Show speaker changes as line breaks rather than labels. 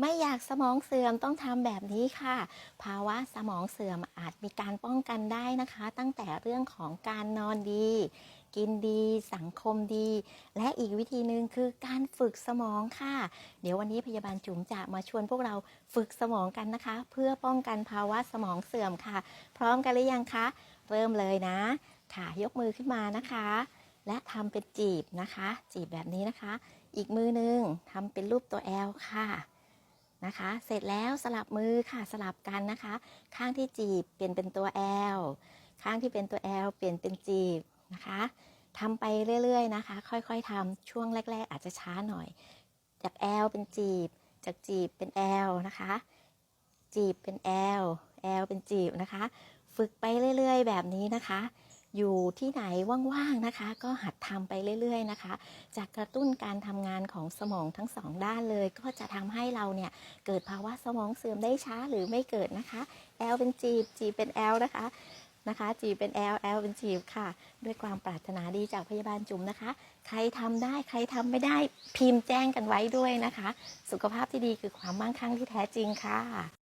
ไม่อยากสมองเสื่อมต้องทำแบบนี้ค่ะ ภาวะสมองเสื่อมอาจมีการป้องกันได้นะคะ ตั้งแต่เรื่องของการนอนดี กินดี สังคมดี และอีกวิธีหนึ่งคือการฝึกสมองค่ะ เดี๋ยววันนี้พยาบาลจุ๋มจะมาชวนพวกเราฝึกสมองกันนะคะ เพื่อป้องกันภาวะสมองเสื่อมค่ะ พร้อมกันหรือยังคะเริ่มเลยนะ ค่ะยกมือขึ้นมานะคะ และทำเป็นจีบนะคะ จีบแบบนี้นะคะ อีกมือหนึ่งทำเป็นรูปตัว L ค่ะ นะคะ เสร็จแล้วสลับมือค่ะสลับกันนะคะ ข้างที่จีบเปลี่ยนเป็นตัว L ข้างที่เป็นตัว L เปลี่ยนเป็นจีบนะคะทำไปเรื่อยๆนะคะ ค่อยๆทำช่วงแรก ๆ อาจจะช้าหน่อย จาก L เป็นจีบ จากจีบเป็น L นะคะ จีบเป็น L L เป็นจีบนะคะ ฝึกไปเรื่อยๆ แบบนี้นะคะ อยู่ที่ไหนว่างๆนะคะ ก็หัดทำไปเรื่อยๆนะคะจะกระตุ้นการทำงานของสมองทั้งสองด้านเลย ก็จะทำให้เราเนี่ยเกิดภาวะสมองเสื่อมได้ช้าหรือไม่เกิดนะคะ L เป็นจีบจีบเป็น L นะคะนะคะจีบเป็น L L เป็นจีบค่ะ ด้วยความปรารถนาดีจากพยาบาลจุ๋มนะคะ ใครทำได้ใครทำไม่ได้พิมพ์แจ้งกันไว้ด้วยนะคะ สุขภาพที่ดีคือความมั่งคั่งที่แท้จริงค่ะ